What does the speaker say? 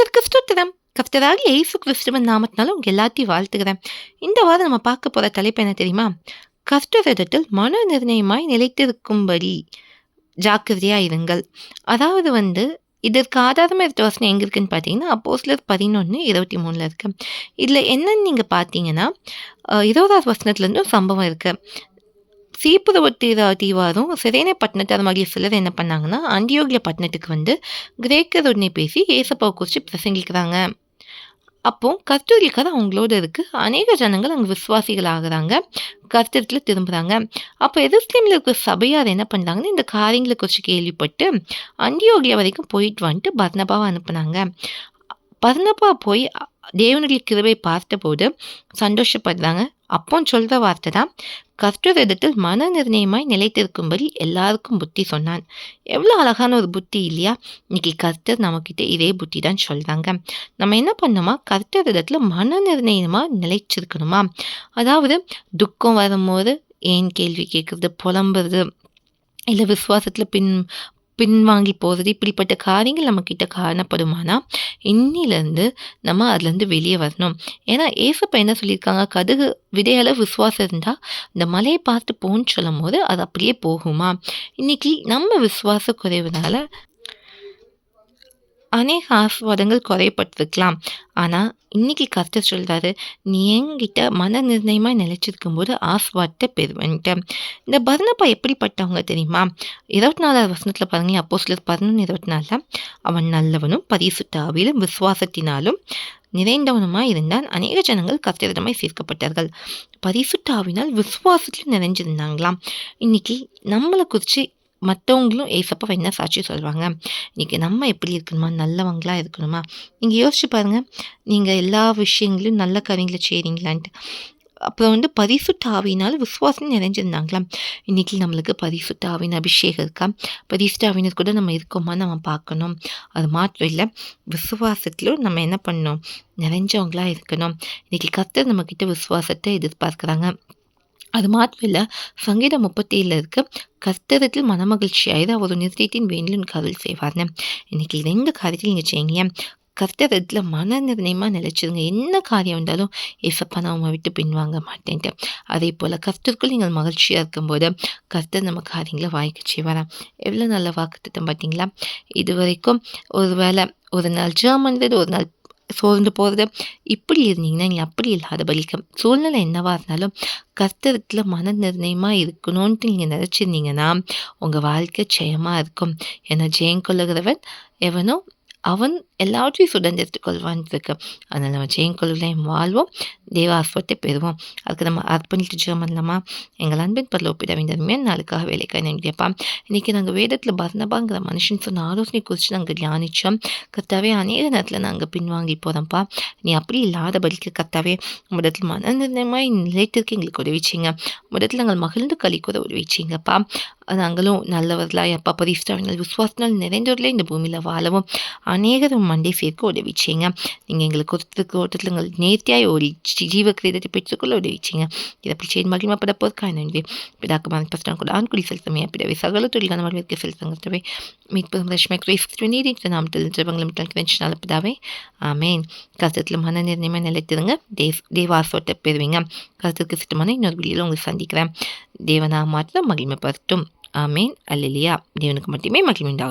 கர்த்தருக்கு ஸ்தோத்திரம் கர்த்தராகி இயேசு கிறிஸ்துவன் நாமத்தினால உங்கள் எல்லாத்தையும் வாழ்த்துக்கிறேன் இந்த வாரம் நம்ம பார்க்க போகிற தலைப்பு என்ன தெரியுமா? கர்த்தரிடத்தில் மன நிர்ணயமாய் நிலைத்திருக்கும்படி ஜாக்கிரதையாக இருங்கள். அதாவது வந்து இதற்கு ஆதாரமாக எடுத்த வசனம் எங்கே இருக்குன்னு பார்த்தீங்கன்னா அப்போஸ்லர் பதினொன்று இருபத்தி மூணில் இருக்குது இதில் என்னன்னு நீங்கள் பார்த்தீங்கன்னா இருபதாவது வசனத்துலேருந்து சம்பவம் இருக்குது சீப்புரவத்தீரா தீவாரும் சிறைனை அது மாதிரி சிலர் என்ன பண்ணாங்கன்னா அந்தியோகிய பட்டினத்துக்கு வந்து கிரேக்கருடனே பேசி ஏசப்பாவை குறித்து பிரசங்கிக்கிறாங்க. அப்போ கர்த்தரிக்காத அவங்களோட இருக்கு. அநேக ஜனங்கள் அங்கே விசுவாசிகள் ஆகுறாங்க. கர்த்தத்தில் திரும்புகிறாங்க அப்போ எதிர்ஸ்லீமில் இருக்கிற சபையார் என்ன பண்ணுறாங்கன்னு இந்த காரியங்களை குறித்து கேள்விப்பட்டு அந்தியோகியா வரைக்கும் போயிட்டு வந்துட்டு பர்ணபாவை அனுப்புனாங்க. பர்ணபா போய் தேவனுடைய கிருவை பார்த்தபோது சந்தோஷப்படுறாங்க. அப்போ சொல்கிற வார்த்தை தான் கர்த்தரிடத்தில் மன நிர்ணயமாய் நிலைத்திருக்கும்படி எல்லாருக்கும் புத்தி சொன்னான். எவ்வளோ அழகான ஒரு புத்தி இல்லையா? இன்னைக்கு கர்த்தர் நம்மக்கிட்ட இதே புத்தி தான் சொல்கிறாங்க நம்ம என்ன பண்ணோமா கர்த்தரிடத்தில் மன நிர்ணயமாக நிலைச்சிருக்கணுமா? அதாவது துக்கம் வரும்போது ஏன் கேள்வி கேட்குறது புலம்புறது? இல்லை விசுவாசத்தில் பின் பின்வாங்கி போகிறது இப்படிப்பட்ட காரியங்கள் நம்மக்கிட்ட காணப்படுமானா இன்னிலேருந்து நம்ம அதுலேருந்து வெளியே வரணும். ஏன்னா ஏசப்ப என்ன சொல்லியிருக்காங்க? கதுகு விதையளவு விசுவாசம் இருந்தால் இந்த மலையை பார்த்து போன்னு சொல்லும் போது அது அப்படியே போகுமா? இன்றைக்கி நம்ம விசுவாச குறைவுனால அநேக ஆசீர்வாதங்கள் குறைப்பட்டிருக்கலாம் ஆனால் இன்னைக்கு கர்த்தர் சொல்கிறாரு நீ என்கிட்ட மன நிர்ணயமாக நிலைச்சிருக்கும் போது ஆசீர்வாதத்தை பெறுவன்ட்டு. இந்த பர்ணப்பா எப்படிப்பட்டவங்க தெரியுமா? இருபத்தி நாலாவது வசனத்தில் பாருங்க அப்போ சிலர் பதினொன்று இருபத்தி நாலில் அவன் நல்லவனும் பரிசுத்த ஆவியிலும் விசுவாசத்தினாலும் நிறைந்தவனுமாய் இருந்தால் அநேக ஜனங்கள் கர்த்தரிடமாய் சேர்க்கப்பட்டார்கள். பரிசுட்டாவினால் விசுவாசத்தில் நிறைஞ்சிருந்தாங்களாம். இன்னைக்கு நம்மளை குறித்து மற்றவங்களும் ஏசப்பா என்ன சாட்சி சொல்லுவாங்க இன்னைக்கு நம்ம எப்படி இருக்கணுமா? நல்லவங்களாக இருக்கணுமா? நீங்கள் யோசிச்சு பாருங்க. நீங்கள் எல்லா விஷயங்களையும் நல்ல காரியங்களை செய்கிறீங்களான்ட்டு அப்புறம் வந்து பரிசுத்த விசுவாசம் நிறைஞ்சிருந்தாங்களாம். இன்றைக்கி நம்மளுக்கு பரிசுத்த அபிஷேகம் இருக்கா? பரிசுத்த கூட நம்ம இருக்கோமா? நம்ம பார்க்கணும். அது மாத்திரம் இல்லை. விசுவாசத்திலும் நம்ம என்ன பண்ணணும்? நிறைஞ்சவங்களாக இருக்கணும். இன்னைக்கு கர்த்தர் நம்மக்கிட்ட விசுவாசத்தை எதிர்பார்க்குறாங்க. அது மாத்திரம் இல்லை சங்கீதம் இருக்க. கர்த்தரத்தில் மனமகிழ்ச்சியாயிரு அவர் நிறுத்தின் வேண்டிலும் கருள் செய்வார்னு. இன்னைக்கு ரெண்டு காரியத்தையும் காரியத்தில் நீங்கள் செய்யுங்க கர்த்தரத்தில் மன நிர்ணயமாக நிலச்சிருங்க. என்ன காரியம் வந்தாலும் ஏசப்பா நான் உங்களை விட்டு பின்வாங்க மாட்டேன்ட்டு. அதே போல் கர்த்தருக்குள் நீங்கள் மகிழ்ச்சியாக இருக்கும்போது கர்த்தர் நம்ம காரியங்களை வாய்க்க செய்வாராம். எவ்வளோ நல்ல வாக்குத்தத்தம் பார்த்தீங்களா இது வரைக்கும் ஒரு வேளை ஒரு நாள் ஜெர்மன்றது ஒரு நாள் சோர்ந்து போகிறது இப்படி இருந்தீங்கன்னா நீங்கள் அப்படி இல்லாத பலிக்க. சூழ்நிலை என்னவாக இருந்தாலும் கர்த்தரத்தில் மன நிர்ணயமாக இருக்கணும்ன்ட்டு நீங்கள் நினச்சிருந்தீங்கன்னா உங்கள் வாழ்க்கை ஜெயமாக இருக்கும். ஏன்னா ஜெயம் கொள்ளுகிறவன் எவனோ அவன் எல்லாவற்றையும் சுதந்திரத்துக் கொள்வான் இருக்கு அதனால் நம்ம ஜெயம் கொள்ளுகளையும் வாழ்வோம். தேவ ஆஸ்வத்தை பெறுவோம். அதுக்கு நம்ம அர்ப்பணித்து ஜெயம் பண்ணலாமா எங்கள் அன்பின் பரல ஒப்பிடவிந்ததுமே நாளுக்காக வேலைக்காக நன்றியப்பா. இன்றைக்கி நாங்கள் வேதத்தில் பர்ணபாங்கிற மனுஷன் சொன்ன ஆலோசனை குறித்து நாங்கள் தியானித்தோம் கர்த்தாவே அநேக நேரத்தில் நாங்கள் பின்வாங்கி போகிறோம்ப்பா நீ அப்படி இல்லாதபடிக்கு கர்த்தாவே முதத்தில் மன நிர்ணயமாக நிலைத்திற்கு எங்களுக்கு உதவிச்சிங்க செய்யுங்க. முதத்தில் நாங்கள் மகிழ்ந்து கழிக்கூட உதவிச்சிங்கப்பா நாங்களும் நல்லவர்களாய் அப்பா பரிசுத்தாவினால் விசுவாசனால் நிறைந்தவர்களே இந்த பூமியில் வாழவும் அநேகரும் மண்டே சேர்க்க உதவி செய்யுங்க நீங்கள் எங்களுக்கு ஒருத்தருக்கு ஒருத்தர் எங்கள் நேர்த்தியாய் ஒரு ஜீவ கிரீதத்தை பெற்றுக்கொள்ள உதவி செய்யுங்க இதை அப்படி செய்து மகிழ்மப்பட போர்க்காய் நன்றி. பிதாக்கு மன பஸ்டான் கூட ஆண்குடி செலுத்தமே. பிறவை சகல தொழிலான வாழ்விற்கு செலுத்தங்கத்தவை மீட்பு ரஷ்மை கிரைஸ்து நீதி நாமத்தில் ஜபங்களும் கன்வென்ஷனால் பிதாவே ஆமேன். கஷ்டத்தில் மன நிர்ணயமாக நிலைத்திருங்க. தேவ் தேவாசோட்டை பெறுவீங்க. கருத்துக்கு சிட்டமான இன்னொரு வீடியோவில் உங்களை சந்திக்கிறேன். தேவனா மாற்றம் மகிழ்மைப்படுத்தும் ஆமேன். அல்லையா தேவனுக்கு மட்டுமே மகிழ்மை